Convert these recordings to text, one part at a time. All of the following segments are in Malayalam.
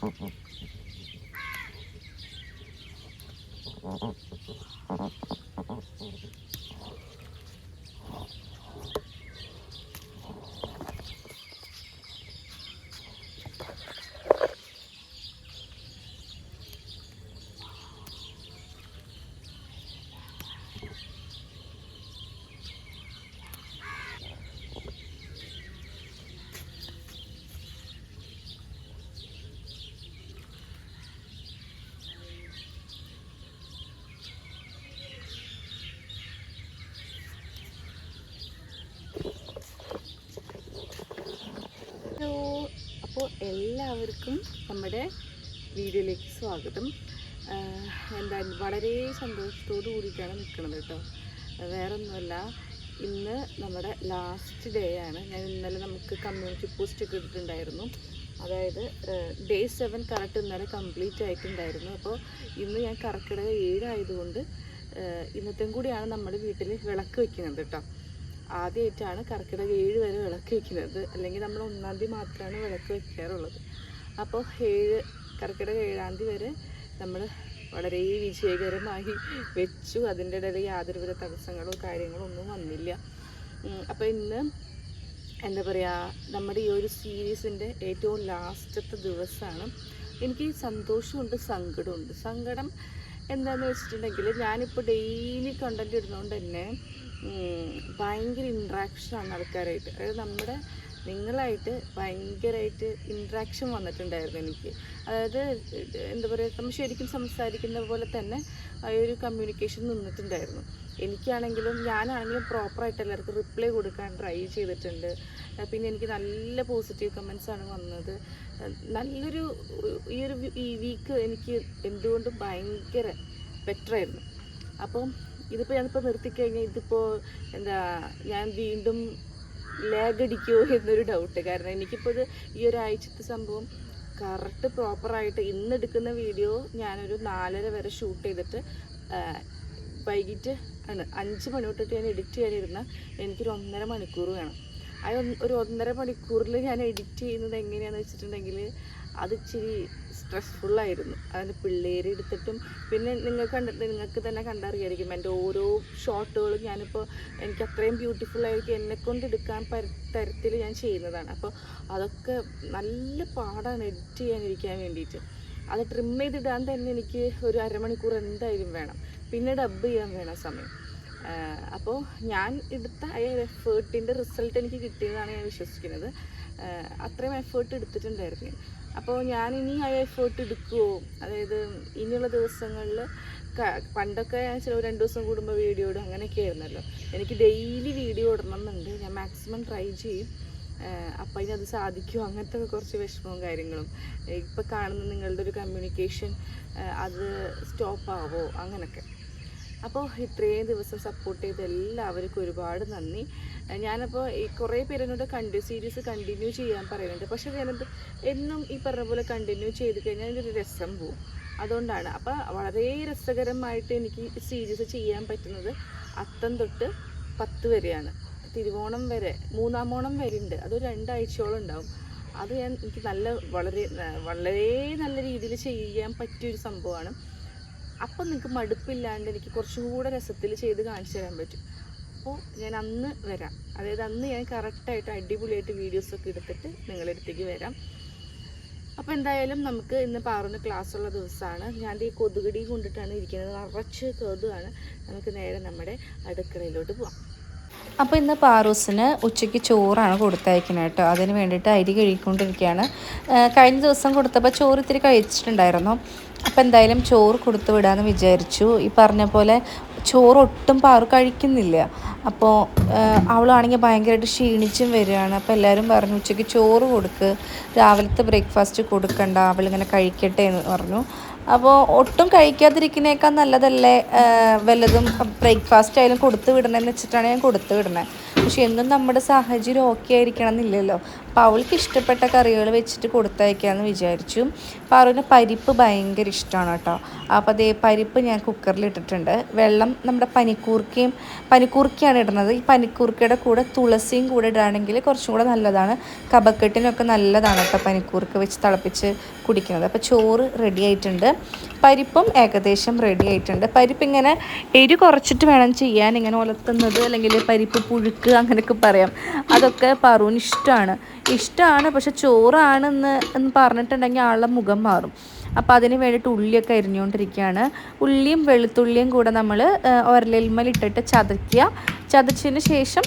Mm-hmm. എല്ലാവർക്കും നമ്മുടെ വീഡിയോയിലേക്ക് സ്വാഗതം. എന്താ വളരെ സന്തോഷത്തോടു കൂടിയിട്ടാണ് നിൽക്കുന്നത് കേട്ടോ. വേറെ ഒന്നുമല്ല ഇന്ന് നമ്മുടെ ലാസ്റ്റ് ഡേ ആണ്. ഞാൻ ഇന്നലെ നമുക്ക് കമ്മ്യൂണിറ്റി പോസ്റ്റ് ഒക്കെ ഇട്ടിട്ടുണ്ടായിരുന്നു. അതായത് ഡേ സെവൻ കറക്റ്റ് ഇന്നലെ കംപ്ലീറ്റ് ആയിട്ടുണ്ടായിരുന്നു. അപ്പോൾ ഇന്ന് ഞാൻ കറക്കിടക ഏഴായതുകൊണ്ട് ഇന്നത്തെയും കൂടിയാണ് നമ്മുടെ വീട്ടിൽ വിളക്ക് വയ്ക്കുന്നത് കേട്ടോ. ആദ്യമായിട്ടാണ് കർക്കിടക ഏഴ് വരെ വിളക്ക് വയ്ക്കുന്നത് അല്ലെങ്കിൽ നമ്മൾ ഒന്നാം തീയതി മാത്രമാണ് വിളക്ക് വെക്കാറുള്ളത്. അപ്പോൾ ഏഴ് കർക്കിടക ഏഴാം തീയതി വരെ നമ്മൾ വളരെ വിജയകരമായി വെച്ചു. അതിന്റെ ഇടയിൽ യാതൊരുവിധ തടസ്സങ്ങളോ കാര്യങ്ങളോ ഒന്നും വന്നില്ല. അപ്പോൾ ഇന്ന് എന്താ പറയുക നമ്മുടെ ഈ ഒരു സീരീസിന്റെ ഏറ്റവും ലാസ്റ്റത്തെ ദിവസമാണ്. എനിക്ക് സന്തോഷമുണ്ട് സങ്കടമുണ്ട്. സങ്കടം എന്താണെന്ന് വെച്ചിട്ടുണ്ടെങ്കിൽ ഞാനിപ്പോൾ ഡെയിലി കണ്ടന്റ് ഇടുന്നതുകൊണ്ട് തന്നെ ഭയങ്കര ഇൻട്രാക്ഷനാണ് ആൾക്കാരായിട്ട്. അതായത് നമ്മുടെ നിങ്ങളായിട്ട് ഭയങ്കരമായിട്ട് ഇൻട്രാക്ഷൻ വന്നിട്ടുണ്ടായിരുന്നു എനിക്ക്. അതായത് എന്താ പറയുക നമ്മൾ ശരിക്കും സംസാരിക്കുന്ന പോലെ തന്നെ ഒരു കമ്മ്യൂണിക്കേഷൻ നിന്നിട്ടുണ്ടായിരുന്നു. എനിക്കാണെങ്കിലും ഞാനാണെങ്കിലും പ്രോപ്പറായിട്ട് എല്ലാവർക്കും റിപ്ലൈ കൊടുക്കാൻ ട്രൈ ചെയ്തിട്ടുണ്ട്. പിന്നെ എനിക്ക് നല്ല പോസിറ്റീവ് കമൻസ് ആണ് വന്നത്. നല്ലൊരു ഈ ഒരു ഈ വീക്ക് എനിക്ക് എന്തുകൊണ്ടും ഭയങ്കര ബെറ്ററായിരുന്നു അപ്പം ഇതിപ്പോൾ ഞാനിപ്പോൾ നിർത്തിക്കഴിഞ്ഞാൽ ഇതിപ്പോൾ എന്താ ഞാൻ വീണ്ടും ലാഗ് അടിക്കുമോ എന്നൊരു ഡൗട്ട് കാരണം എനിക്കിപ്പോൾ ഇത് ഈ ഒരാഴ്ചത്തെ സംഭവം കറക്റ്റ് പ്രോപ്പറായിട്ട് ഇന്ന് എടുക്കുന്ന വീഡിയോ ഞാനൊരു നാലര വരെ ഷൂട്ട് ചെയ്തിട്ട് വൈകിട്ട് ആണ്. അഞ്ച് മണി തൊട്ടിട്ട് ഞാൻ എഡിറ്റ് ചെയ്യാനിരുന്ന എനിക്കൊരു ഒന്നര മണിക്കൂർ വേണം. ആ ഒരു ഒന്നര മണിക്കൂറിൽ ഞാൻ എഡിറ്റ് ചെയ്യുന്നത് എങ്ങനെയാണെന്ന് വെച്ചിട്ടുണ്ടെങ്കിൽ അത് ഇച്ചിരി സ്ട്രെസ്ഫുള്ളായിരുന്നു അതിന് പിള്ളേരെ എടുത്തിട്ടും പിന്നെ നിങ്ങൾ കണ്ട നിങ്ങൾക്ക് തന്നെ കണ്ടറിയായിരിക്കും എന്റെ ഓരോ ഷോട്ടുകളും ഞാനിപ്പോൾ എനിക്ക് അത്രയും എന്നെ കൊണ്ട് എടുക്കാൻ തരത്തിൽ ഞാൻ ചെയ്യുന്നതാണ്. അപ്പോൾ അതൊക്കെ നല്ല പാടാണ് എഡിറ്റ് ചെയ്യാനിരിക്കാൻ വേണ്ടിയിട്ട്. അത് ട്രിം ചെയ്തിടാൻ തന്നെ എനിക്ക് ഒരു അരമണിക്കൂർ എന്തായാലും വേണം. പിന്നെ ഡബ് ചെയ്യാൻ വേണം സമയം. അപ്പോൾ ഞാൻ എടുത്ത എഫേർട്ടിന്റെ റിസൾട്ട് എനിക്ക് കിട്ടിയതാണ് ഞാൻ വിശ്വസിക്കുന്നത്. അത്രയും എഫേർട്ട് എടുത്തിട്ടുണ്ടായിരുന്നു. അപ്പോൾ ഞാൻ ഇനി ആ എഫേർട്ട് എടുക്കുമോ അതായത് ഇനിയുള്ള ദിവസങ്ങളിൽ പണ്ടൊക്കെ ഞാൻ ചില രണ്ട് ദിവസം കൂടുമ്പോൾ വീഡിയോ ഇടും അങ്ങനെയൊക്കെ ആയിരുന്നല്ലോ. എനിക്ക് ഡെയിലി വീഡിയോ ഇടണം എന്നുണ്ട് ഞാൻ മാക്സിമം ട്രൈ ചെയ്യും. അപ്പം ഇനി അത് സാധിക്കുമോ അങ്ങനത്തെ കുറച്ച് വിഷമവും കാര്യങ്ങളും. ഇപ്പം കാണുന്ന നിങ്ങളുടെ ഒരു കമ്മ്യൂണിക്കേഷൻ അത് സ്റ്റോപ്പ് ആവോ? അങ്ങനെയൊക്കെ അപ്പോൾ ഇത്രയും ദിവസം സപ്പോർട്ട് ചെയ്ത എല്ലാവർക്കും ഒരുപാട് നന്ദി. ഞാനപ്പോൾ ഈ കുറേ പേര് എന്നോട് കണ്ടി സീരീസ് കണ്ടിന്യൂ ചെയ്യാൻ പറയുന്നുണ്ട്. പക്ഷേ ഞാനത് എന്നും ഈ പറഞ്ഞ പോലെ കണ്ടിന്യൂ ചെയ്ത് കഴിഞ്ഞാൽ അതിന്റെ രസം പോവും. അതുകൊണ്ടാണ്. അപ്പോൾ വളരെ രസകരമായിട്ട് എനിക്ക് സീരീസ് ചെയ്യാൻ പറ്റുന്നത് അത്തം തൊട്ട് പത്ത് വരെയാണ്. തിരുവോണം വരെ മൂന്നാം ഓണം വരെ ഉണ്ട്. അതൊരു രണ്ടാഴ്ചയോളം ഉണ്ടാവും. അത് ഞാൻ എനിക്ക് നല്ല വളരെ വളരെ നല്ല രീതിയിൽ ചെയ്യാൻ പറ്റിയൊരു സംഭവമാണ്. അപ്പം നിങ്ങൾക്ക് മടുപ്പില്ലാണ്ട് എനിക്ക് കുറച്ചും കൂടെ രസത്തിൽ ചെയ്ത് കാണിച്ചു തരാൻ പറ്റും. അപ്പോൾ ഞാൻ അന്ന് വരാം. അതായത് അന്ന് ഞാൻ കറക്റ്റായിട്ട് അടിപൊളിയായിട്ട് വീഡിയോസൊക്കെ എടുത്തിട്ട് നിങ്ങളുടെ അടുത്തേക്ക് വരാം. അപ്പോൾ എന്തായാലും നമുക്ക് ഇന്ന് പാറുന്ന ഉള്ള ദിവസമാണ്. ഞാൻ ഈ കൊതുകടി കൊണ്ടിട്ടാണ് ഇരിക്കുന്നത്. നിറച്ച് കൊതുവാണ് നമുക്ക് നേരെ നമ്മുടെ അടുക്കളയിലോട്ട് പോവാം. അപ്പോൾ ഇന്ന് പാറൂസിന് ഉച്ചയ്ക്ക് ചോറാണ് കൊടുത്തയക്കുന്നത് കേട്ടോ. അതിന് വേണ്ടിയിട്ട് അരി കഴുകിക്കൊണ്ടിരിക്കുകയാണ്. കഴിഞ്ഞ ദിവസം കൊടുത്തപ്പോൾ ചോറ് ഇത്തിരി കഴിച്ചിട്ടുണ്ടായിരുന്നു. അപ്പോൾ എന്തായാലും ചോറ് കൊടുത്തു വിടാമെന്ന് വിചാരിച്ചു. ഈ പറഞ്ഞ പോലെ ചോറ് ഒട്ടും പാറു കഴിക്കുന്നില്ല. അപ്പോൾ അവളാണെങ്കിൽ ഭയങ്കരമായിട്ട് ക്ഷീണിച്ചും വരികയാണ്. അപ്പോൾ എല്ലാവരും പറഞ്ഞു ഉച്ചയ്ക്ക് ചോറ് കൊടുക്ക്. രാവിലത്തെ ബ്രേക്ക്ഫാസ്റ്റ് കൊടുക്കണ്ട. അവളിങ്ങനെ കഴിക്കട്ടെ എന്ന് പറഞ്ഞു. അപ്പോൾ ഒട്ടും കഴിക്കാതിരിക്കുന്നേക്കാൾ നല്ലതല്ലേ? വല്ലതും ബ്രേക്ക്ഫാസ്റ്റ് ആയാലും കൊടുത്തു വിടണമെന്ന് വെച്ചിട്ടാണ് ഞാൻ കൊടുത്തു വിടണത് പക്ഷെ എന്നും നമ്മുടെ സാഹചര്യം ഓക്കെ ആയിരിക്കണം എന്നില്ലല്ലോ അപ്പോൾ അവൾക്ക് ഇഷ്ടപ്പെട്ട കറികൾ വെച്ചിട്ട് കൊടുത്തയക്കാമെന്ന് വിചാരിച്ചു. പാറുവിന് പരിപ്പ് ഭയങ്കര ഇഷ്ടമാണ് കേട്ടോ. അപ്പോൾ അതേ പരിപ്പ് ഞാൻ കുക്കറിൽ ഇട്ടിട്ടുണ്ട്. വെള്ളം നമ്മുടെ പനിക്കൂർക്കയും പനിക്കൂർക്കയാണ് ഇടുന്നത്. ഈ പനിക്കൂർക്കയുടെ കൂടെ തുളസിയും കൂടെ ഇടുകയാണെങ്കിൽ കുറച്ചും കൂടെ നല്ലതാണ്. കബക്കെട്ടിനൊക്കെ നല്ലതാണ് കേട്ടോ പനിക്കൂർക്ക വെച്ച് തിളപ്പിച്ച് കുടിക്കുന്നത്. അപ്പോൾ ചോറ് റെഡി ആയിട്ടുണ്ട്. പരിപ്പും ഏകദേശം റെഡി ആയിട്ടുണ്ട്. പരിപ്പ് ഇങ്ങനെ എരി കുറച്ചിട്ട് വേണം ചെയ്യാൻ. ഇങ്ങനെ ഉലത്തുന്നത് അല്ലെങ്കിൽ പരിപ്പ് പുഴുക്ക് അങ്ങനെയൊക്കെ പറയാം. അതൊക്കെ പറൂന് ഇഷ്ടമാണ് ഇഷ്ടമാണ് പക്ഷെ ചോറാണെന്ന് എന്ന് പറഞ്ഞിട്ടുണ്ടെങ്കിൽ ആളുടെ മുഖം മാറും. അപ്പോൾ അതിന് വേണ്ടിയിട്ട് ഉള്ളിയൊക്കെ അരിഞ്ഞുകൊണ്ടിരിക്കുകയാണ്. ഉള്ളിയും വെളുത്തുള്ളിയും കൂടെ നമ്മൾ ഒരലിൽമലിട്ടിട്ട് ചതയ്ക്കുക. ചതച്ചതിന് ശേഷം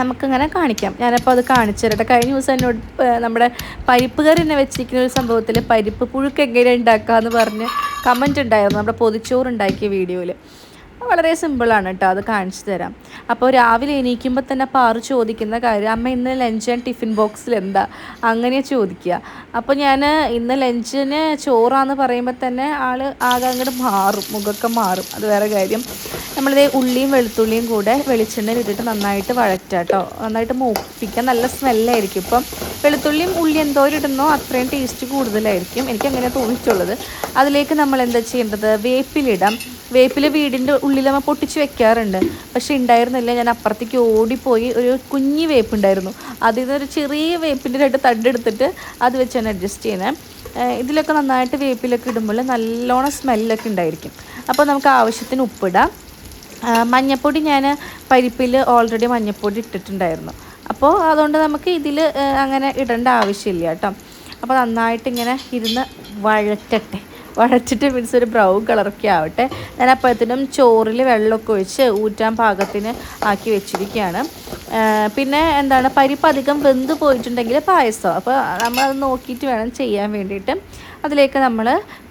നമുക്കിങ്ങനെ കാണിക്കാം. ഞാനപ്പോൾ അത് കാണിച്ചു തരട്ടെ കഴിഞ്ഞ ദിവസം എന്നോട് നമ്മുടെ പരിപ്പ് കറി തന്നെ വെച്ചിരിക്കുന്ന ഒരു സംഭവത്തിൽ പരിപ്പ് പുഴുക്ക് എങ്ങനെ ഉണ്ടാക്കാമെന്ന് പറഞ്ഞ് കമന്റ് ഉണ്ടായിരുന്നു. നമ്മുടെ പൊതിച്ചോറ് ഉണ്ടാക്കിയ വീഡിയോയിൽ വളരെ സിമ്പിളാണ് കേട്ടോ അത് കാണിച്ചു തരാം. അപ്പോൾ രാവിലെ എണീക്കുമ്പോൾ തന്നെ പാറു ചോദിക്കുന്ന കാര്യം അമ്മ ഇന്ന് ലഞ്ച് ആൻഡ് ടിഫിൻ ബോക്സിൽ എന്താ? അങ്ങനെ ചോദിക്കുക അപ്പോൾ ഞാൻ ഇന്ന് ലഞ്ചിന് ചോറാന്ന് പറയുമ്പോൾ തന്നെ ആൾ ആകെ അങ്ങോട്ട് മാറും മുഖമൊക്കെ മാറും. അത് വേറെ കാര്യം. നമ്മളിത് ഉള്ളിയും വെളുത്തുള്ളിയും കൂടെ വെളിച്ചെണ്ണയിൽ ഇട്ടിട്ട് നന്നായിട്ട് വഴറ്റുക കേട്ടോ നന്നായിട്ട് മൂപ്പിക്കാൻ നല്ല സ്മെല്ലായിരിക്കും. ഇപ്പം വെളുത്തുള്ളിയും ഉള്ളി എന്തോരം ഇടുന്നോ അത്രയും ടേസ്റ്റ് കൂടുതലായിരിക്കും. എനിക്ക് അങ്ങനെ തോന്നിയിട്ടുള്ളത്. അതിലേക്ക് നമ്മൾ എന്താ ചെയ്യേണ്ടത്? വേപ്പിലിടാം. വേപ്പില വീടിന്റെ ഉള്ളിൽ നമ്മൾ പൊട്ടിച്ച് വെക്കാറുണ്ട്. പക്ഷെ ഉണ്ടായിരുന്നില്ല ഞാൻ അപ്പുറത്തേക്ക് ഓടിപ്പോയി ഒരു കുഞ്ഞി വേപ്പുണ്ടായിരുന്നു. അതിൽ അതിൽ നിന്നൊരു ചെറിയ വേപ്പിന്റെ രണ്ട് തണ്ടെടുത്തിട്ട് അത് വെച്ചാണ് അഡ്ജസ്റ്റ് ചെയ്യുന്നത് ഇതിലൊക്കെ നന്നായിട്ട് വേപ്പിലൊക്കെ ഇടുമ്പോൾ നല്ലോണം സ്മെല്ലൊക്കെ ഉണ്ടായിരിക്കും. അപ്പോൾ നമുക്ക് ആവശ്യത്തിന് ഉപ്പിടാം. മഞ്ഞപ്പൊടി ഞാൻ പരിപ്പിൽ ഓൾറെഡി മഞ്ഞപ്പൊടി ഇട്ടിട്ടുണ്ടായിരുന്നു. അപ്പോൾ അതുകൊണ്ട് നമുക്ക് ഇതിൽ അങ്ങനെ ഇടേണ്ട ആവശ്യമില്ല കേട്ടോ. അപ്പോൾ നന്നായിട്ട് ഇങ്ങനെ ഇരുന്ന് വഴറ്റട്ടെ. വഴച്ചിട്ട് മീൻസ് ഒരു ബ്രൗൺ കളറൊക്കെ ആവട്ടെ. ഞാൻ അപ്പോഴത്തേനും ചോറിൽ വെള്ളമൊക്കെ ഒഴിച്ച് ഊറ്റാൻ പാകത്തിന് ആക്കി വെച്ചിരിക്കുകയാണ്. പിന്നെ എന്താണ് പരിപ്പ് അധികം വെന്ത് പോയിട്ടുണ്ടെങ്കിൽ പായസം. അപ്പോൾ നമ്മളത് നോക്കിയിട്ട് വേണം ചെയ്യാൻ വേണ്ടിയിട്ട്. അതിലേക്ക് നമ്മൾ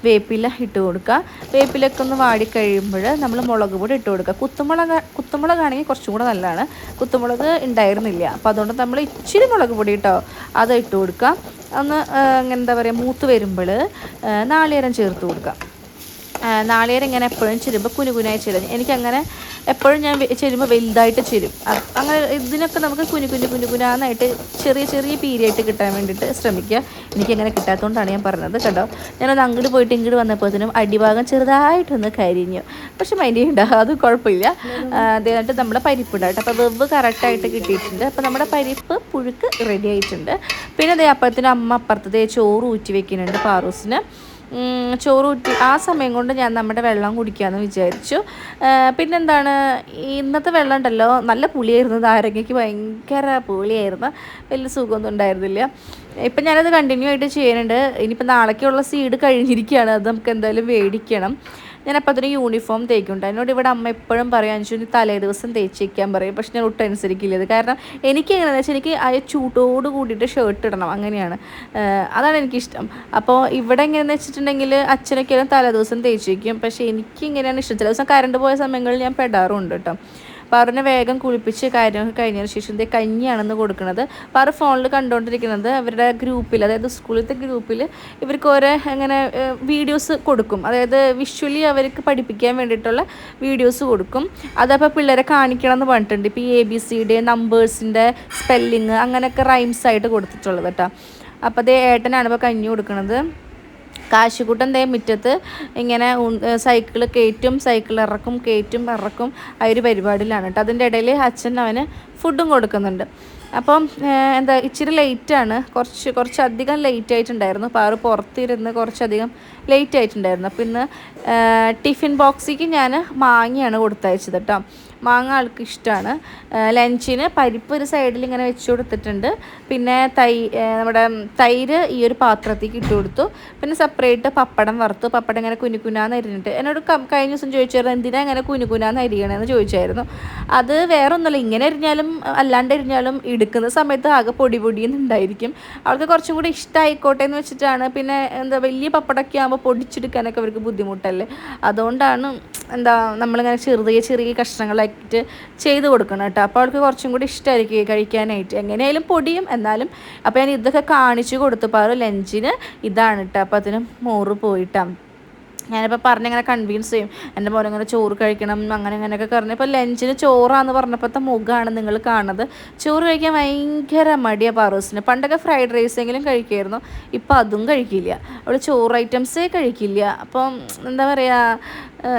വേപ്പില ഇട്ട് കൊടുക്കുക. വേപ്പിലൊക്കെ ഒന്ന് വാടിക്കഴിയുമ്പോൾ നമ്മൾ മുളക് പൊടി ഇട്ട് കൊടുക്കുക. കുത്തുമുളക് കുത്തുമുളകാണെങ്കിൽ കുറച്ചും കൂടെ നല്ലതാണ്. കുത്തുമുളക് ഉണ്ടായിരുന്നില്ല. അപ്പോൾ അതുകൊണ്ട് നമ്മൾ ഇച്ചിരി മുളക് പൊടി കേട്ടോ അത് ഇട്ട് കൊടുക്കുക. ഒന്ന് എന്താ പറയുക മൂത്ത് വരുമ്പോൾ നാളികേരം ചേർത്ത് കൊടുക്കുക. നാളികേരം ഇങ്ങനെ എപ്പോഴും ചെരുമ്പോൾ കുനുകുനായി ചെരും എനിക്കങ്ങനെ എപ്പോഴും ഞാൻ ചെരുമ്പോൾ വലുതായിട്ട് ചെരും. അങ്ങനെ ഇതിനൊക്കെ നമുക്ക് കുനു കുനു കുനു കുനാന്നായിട്ട് ചെറിയ ചെറിയ പീരിയായിട്ട് കിട്ടാൻ വേണ്ടിയിട്ട് ശ്രമിക്കുക. എനിക്കങ്ങനെ കിട്ടാത്തതുകൊണ്ടാണ് ഞാൻ പറഞ്ഞത് കേട്ടോ. ഞാനത് അങ്ങോട്ട് പോയിട്ട് ഇങ്ങോട്ട് വന്നപ്പോഴത്തേനും അടിഭാഗം ചെറുതായിട്ടൊന്ന് കരിഞ്ഞു. പക്ഷെ മൈൻഡ് ചെയ്യണ്ട അത് കുഴപ്പമില്ല. അതായത് നമ്മുടെ പരിപ്പ് ഉണ്ടായിട്ട് അപ്പോൾ വെവ് കറക്റ്റായിട്ട് കിട്ടിയിട്ടുണ്ട്. അപ്പോൾ നമ്മുടെ പരിപ്പ് പുഴുക്ക് റെഡി ആയിട്ടുണ്ട്. പിന്നെ അതേ അപ്പഴത്തേനും അമ്മ അപ്പുറത്തതേ ചോറ് ഊറ്റി വെക്കുന്നുണ്ട് പാറൂസിന്. ഉം, ചോറ് ഊറ്റി ആ സമയം കൊണ്ട് ഞാൻ നമ്മുടെ വെള്ളം കുടിക്കാമെന്ന് വിചാരിച്ചു. പിന്നെന്താണ്? ഇന്നത്തെ വെള്ളം ഉണ്ടല്ലോ. നല്ല പുളിയായിരുന്നു. നാരങ്ങയ്ക്ക് ഭയങ്കര പുളിയായിരുന്നു. വലിയ സുഖമൊന്നും ഉണ്ടായിരുന്നില്ല. ഇപ്പം ഞാനത് കണ്ടിന്യൂ ആയിട്ട് ചെയ്യുന്നുണ്ട്. ഇനിയിപ്പോൾ നാളേക്കുള്ള സീഡ് കഴിഞ്ഞിരിക്കുകയാണ്. അത് നമുക്ക് എന്തായാലും മേടിക്കണം ഞാൻ അപ്പോൾ അതിന് യൂണിഫോം തേക്കുന്നുണ്ട്. എന്നോട് ഇവിടെ അമ്മ എപ്പോഴും പറയും അഞ്ചുവിന് തലേ ദിവസം തേച്ച് വയ്ക്കാൻ പറയും. പക്ഷെ ഞാൻ ഒട്ടും അനുസരിക്കില്ല. ഇത് കാരണം എനിക്ക് എങ്ങനെയാണെന്ന് വെച്ചാൽ എനിക്ക് ആ ചൂട്ടോട് കൂടിയിട്ട് ഷർട്ട് ഇടണം. അങ്ങനെയാണ്. അതാണ് എനിക്കിഷ്ടം. അപ്പോൾ ഇവിടെ എങ്ങനെയാണെന്ന് വെച്ചിട്ടുണ്ടെങ്കിൽ അച്ഛനൊക്കെ തലേ ദിവസം തേച്ച് വയ്ക്കും പക്ഷേ എനിക്ക് ഇങ്ങനെയാണ് ഇഷ്ടം. ചില ദിവസം കറണ്ട് പോയ സമയങ്ങളിൽ ഞാൻ പെടാറുണ്ട് കേട്ടോ. പാറുവിനെ വേഗം കുളിപ്പിച്ച് കാര്യമൊക്കെ കഴിഞ്ഞതിന് ശേഷം ഇതേ കഞ്ഞിയാണെന്ന് കൊടുക്കുന്നത്. പാറു ഫോണിൽ കണ്ടുകൊണ്ടിരിക്കുന്നത് അവരുടെ ഗ്രൂപ്പിൽ അതായത് സ്കൂളിലത്തെ ഗ്രൂപ്പിൽ ഇവർക്ക് ഓരോ അങ്ങനെ വീഡിയോസ് കൊടുക്കും. അതായത് വിഷ്വലി അവർക്ക് പഠിപ്പിക്കാൻ വേണ്ടിയിട്ടുള്ള വീഡിയോസ് കൊടുക്കും. അതപ്പോൾ പിള്ളേരെ കാണിക്കണം എന്ന് പറഞ്ഞിട്ടുണ്ട്. ഇപ്പോൾ ഈ എ ബി സി സിയുടെ നമ്പേഴ്സിന്റെ സ്പെല്ലിങ് അങ്ങനെയൊക്കെ റൈംസ് ആയിട്ട് കൊടുത്തിട്ടുള്ളത് കേട്ടോ. അപ്പോൾ അതേ ഏട്ടനാണ് ഇപ്പോൾ കഞ്ഞി കൊടുക്കുന്നത്. കാശുകൂട്ടം ദേ മുറ്റത്ത് ഇങ്ങനെ സൈക്കിൾ കയറ്റും സൈക്കിൾ ഇറക്കും കയറ്റും ഇറക്കും ആ ഒരു പരിപാടിയിലാണ് കേട്ടോ. അതിന്റെ ഇടയിൽ അച്ഛൻ അവന് ഫുഡും കൊടുക്കുന്നുണ്ട്. അപ്പം എന്താ ഇച്ചിരി ലേറ്റാണ് കുറച്ച് കുറച്ചധികം ലേറ്റ് ആയിട്ടുണ്ടായിരുന്നു. പാറു പുറത്തിരുന്ന് കുറച്ചധികം ലേറ്റ് ആയിട്ടുണ്ടായിരുന്നു. അപ്പം ഇന്ന് ടിഫിൻ ബോക്സിക്ക് ഞാൻ മാങ്ങയാണ് കൊടുത്തയച്ചത് കേട്ടോ. മാങ്ങ ആൾക്ക് ഇഷ്ടമാണ് ലഞ്ചിന് പരിപ്പ് ഒരു സൈഡിൽ ഇങ്ങനെ വെച്ച് കൊടുത്തിട്ടുണ്ട്. പിന്നെ തൈ നമ്മുടെ തൈര് ഈ ഒരു പാത്രത്തേക്ക് ഇട്ട് കൊടുത്തു. പിന്നെ സെപ്പറേറ്റ് പപ്പടം വറുത്തു. പപ്പടം ഇങ്ങനെ കുനുകുനാന്ന് അരിഞ്ഞിട്ട്. എന്നോട് കഴിഞ്ഞ ദിവസം ചോദിച്ചായിരുന്നു എന്തിനാ ഇങ്ങനെ കുനുകുനാന്ന് അരിയണമെന്ന് ചോദിച്ചായിരുന്നു. അത് വേറെ ഒന്നുമില്ല ഇങ്ങനെ അരിഞ്ഞാലും അല്ലാണ്ട് അരിഞ്ഞാലും എടുക്കുന്ന സമയത്ത് ആകെ പൊടി പൊടിയെന്നുണ്ടായിരിക്കും അവൾക്ക് കുറച്ചും കൂടി ഇഷ്ടമായിക്കോട്ടെ എന്ന് വെച്ചിട്ടാണ്. പിന്നെ എന്താ വലിയ പപ്പടമൊക്കെ ആകുമ്പോൾ പൊടിച്ചെടുക്കാനൊക്കെ അവർക്ക് ബുദ്ധിമുട്ടല്ലേ? അതുകൊണ്ടാണ് എന്താ നമ്മളിങ്ങനെ ചെറിയ ചെറിയ കഷ്ണങ്ങളായിട്ട് ചെയ്ത് കൊടുക്കണം കേട്ടോ. അപ്പോൾ അവൾക്ക് കുറച്ചും കൂടി ഇഷ്ടമായിരിക്കും കഴിക്കാനായിട്ട്. എങ്ങനെയായാലും പൊടിയും എന്നാലും അപ്പോൾ ഞാൻ ഇതൊക്കെ കാണിച്ചു കൊടുത്തു പാറു ലഞ്ചിന് ഇതാണ് കേട്ടോ. അപ്പോൾ അതിന് മോറ് പോയിട്ടാണ് ഞാനിപ്പോൾ പറഞ്ഞിങ്ങനെ കൺവിൻസ് ചെയ്യും. എന്റെ മോനെ ഇങ്ങനെ ചോറ് കഴിക്കണം അങ്ങനെ അങ്ങനെയൊക്കെ പറഞ്ഞു. ഇപ്പോൾ ലഞ്ചിന് ചോറാന്ന് പറഞ്ഞപ്പോഴത്തെ മുഖമാണ് നിങ്ങൾ കാണുന്നത്. ചോറ് കഴിക്കാൻ ഭയങ്കര മടിയാണ് പാറൂസിന്. പണ്ടൊക്കെ ഫ്രൈഡ് റൈസെങ്കിലും കഴിക്കുമായിരുന്നു. ഇപ്പം അതും കഴിക്കില്ല. അവൾ ചോറ് ഐറ്റംസേ കഴിക്കില്ല. അപ്പം എന്താ പറയുക